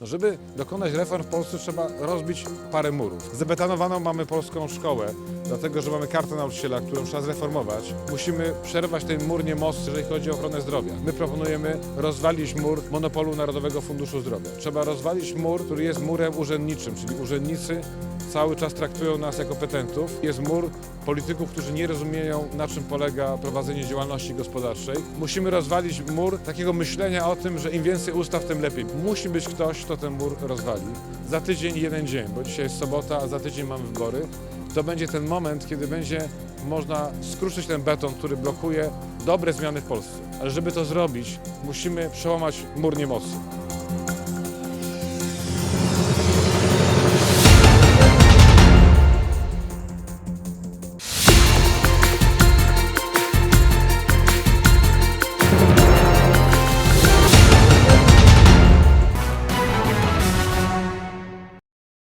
No, żeby dokonać reform w Polsce trzeba rozbić parę murów. Zabetanowaną mamy polską szkołę, dlatego że mamy kartę nauczyciela, którą trzeba zreformować. Musimy przerwać ten mur niemosty, jeżeli chodzi o ochronę zdrowia. My proponujemy rozwalić mur monopolu Narodowego Funduszu Zdrowia. Trzeba rozwalić mur, który jest murem urzędniczym, czyli urzędnicy cały czas traktują nas jako petentów. Jest mur polityków, którzy nie rozumieją, na czym polega prowadzenie działalności gospodarczej. Musimy rozwalić mur takiego myślenia o tym, że im więcej ustaw, tym lepiej. Musi być ktoś, kto ten mur rozwali. Za tydzień jeden dzień, bo dzisiaj jest sobota, a za tydzień mamy wybory. To będzie ten moment, kiedy będzie można skruszyć ten beton, który blokuje dobre zmiany w Polsce. Ale żeby to zrobić, musimy przełamać mur niemocy.